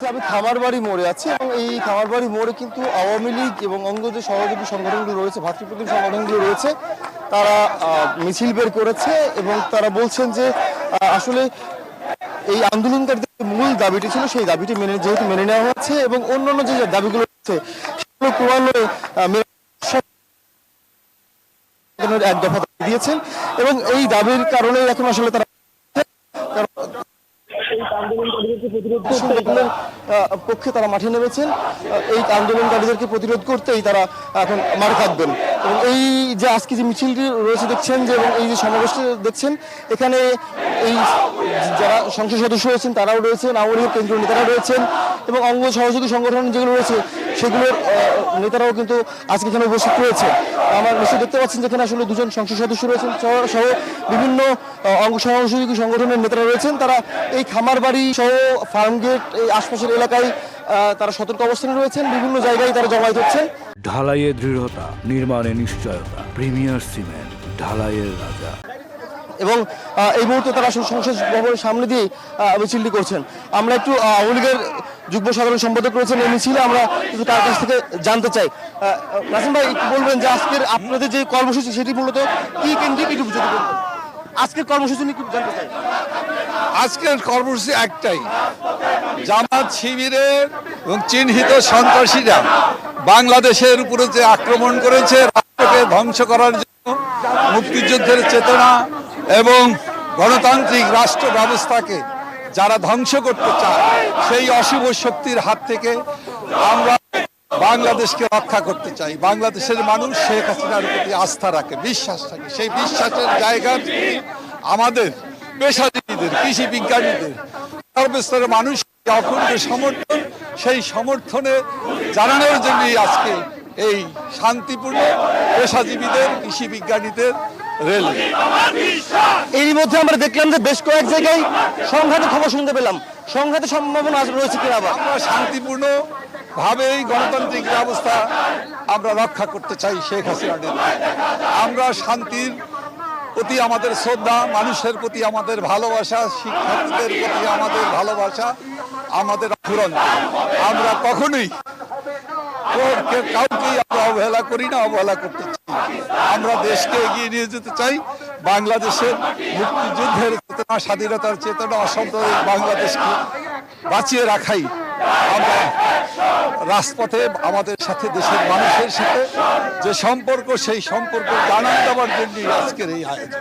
আমি খামারবাড়ি মোড়ে আছি এবং এই খামারবাড়ি মোড়ে কিন্তু আওয়ামী লীগ এবং অঙ্গ যে সহযোগী সংগঠনগুলো রয়েছে ভাতৃপ্রতিম সংগঠনগুলো রয়েছে, তারা মিছিল বের করেছে এবং তারা বলছেন যে আসলে এই আন্দোলনকারীদের মূল দাবিটি ছিল সেই দাবিটি মেনে, যেহেতু মেনে নেওয়া হচ্ছে এবং অন্যান্য যে দাবিগুলো রয়েছে, সেগুলো ক্রমান্বয়ে মেনে এক দফা দিয়েছেন এবং এই দাবির কারণে এখন আসলে তারা সংগঠনের আহ, পক্ষে তারা মাঠে নেমেছেন। এই আন্দোলনকারীদেরকে প্রতিরোধ করতেই তারা এখন মার থাকবেন এবং এই যে আজকে যে মিছিলটি রয়েছে দেখছেন যে এবং এই যে সমাবেশটি দেখছেন এখানে এই যারা সংসদ সদস্য রয়েছেন তারাও রয়েছেন। আওয়ামী লীগের কেন্দ্রীয় নেতারা রয়েছেন। এবং অঙ্গ সহযোগী সংগঠন যেগুলো রয়েছে সেগুলোর নেতারাও কিন্তু আজকে এখানে উপস্থিত রয়েছে। আমার নিশ্চয়ই দেখতে পাচ্ছেন যেখানে আসলে দুজন সংসদ সদস্য রয়েছেন সহ- বিভিন্ন অঙ্গ সহযোগী সংগঠনের নেতারা রয়েছেন। তারা এই খামার বাড়ি সহ ফার্মগেট এই আশপাশের এলাকায় তারা সতর্ক অবস্থানে রয়েছেন। বিভিন্ন জায়গায় তারা জমায়েত হচ্ছেন। ঢালাইয়ে দৃঢ়তা নির্মাণে নিশ্চয়তা প্রিমিয়ার সিমেন্ট ঢালাইয়ের রাজা। এবং এই মুহূর্তে তারা সংসদ ভবনের সামনে দিয়ে মিছিলটি করছেন। আমরা একটু আওয়ামী লীগের যুগ্ম সাধারণ সম্পাদক রয়েছেন এই মিছিলে, আমরা তার কাছ থেকে জানতে চাই নাসিম ভাই, একটু বলবেন যে আজকের আপনাদের যে কর্মসূচি, সেটি মূলত কি কেন্দ্রিক একটু যদি বলতেন। আজকের কর্মসূচি নিয়ে জানতে চাই আজকের কর্মসূচি একটাই, জামাত শিবিরের এবং চিহ্নিত সন্ত্রাসীরা বাংলাদেশের উপরে যে আক্রমণ করেছে, রাষ্ট্রকে ধ্বংস করার জন্য, মুক্তিযুদ্ধের চেতনা এবং গণতান্ত্রিক রাষ্ট্র ব্যবস্থাকে যারা ধ্বংস করতে চায়, সেই অশুভ শক্তির হাত থেকে আমরা বাংলাদেশকে রক্ষা করতে চাই। বাংলাদেশের মানুষ শেখ হাসিনার প্রতি আস্থা রাখে, বিশ্বাস রাখে। সেই বিশ্বাসের জায়গা আমাদের পেশাজীবীদের, কৃষি বিজ্ঞানীদের, সর্বস্তরের মানুষ অখণ্ড সমর্থন, সেই সমর্থনে জানানোর জন্যই আজকে এই শান্তিপূর্ণ পেশাজীবীদের, কৃষি বিজ্ঞানীদের রেল এরই মধ্যে আমরা দেখলাম যে বেশ কয়েক জায়গায় সংঘাতের খবর শুনতে পেলাম। সংঘাতের সম্ভাবনা রয়েছে কিনা আবার? আমরা শান্তিপূর্ণ ভাবে এই গণতান্ত্রিক ব্যবস্থা আমরা রক্ষা করতে চাই শেখ হাসিনার আমরা শান্তির প্রতি আমাদের শ্রদ্ধা মানুষের প্রতি আমাদের ভালোবাসা শিক্ষার্থীদের প্রতি আমাদের ভালোবাসা আমাদের আচরণ। আমরা কখনোই কাউকেই আমরা অবহেলা করি না, অবহেলা করতে চাই। আমরা দেশকে এগিয়ে নিয়ে যেতে চাই। বাংলাদেশের মুক্তিযুদ্ধের চেতনা, স্বাধীনতার চেতনা, অসাম্প্রদায়িক বাংলাদেশকে বাঁচিয়ে রাখাই আমরা রাজপথে আমাদের সাথে দেশের মানুষের সাথে যে সম্পর্ক, সেই সম্পর্ক জানান দেওয়ার জন্যই আজকের এই আয়োজন।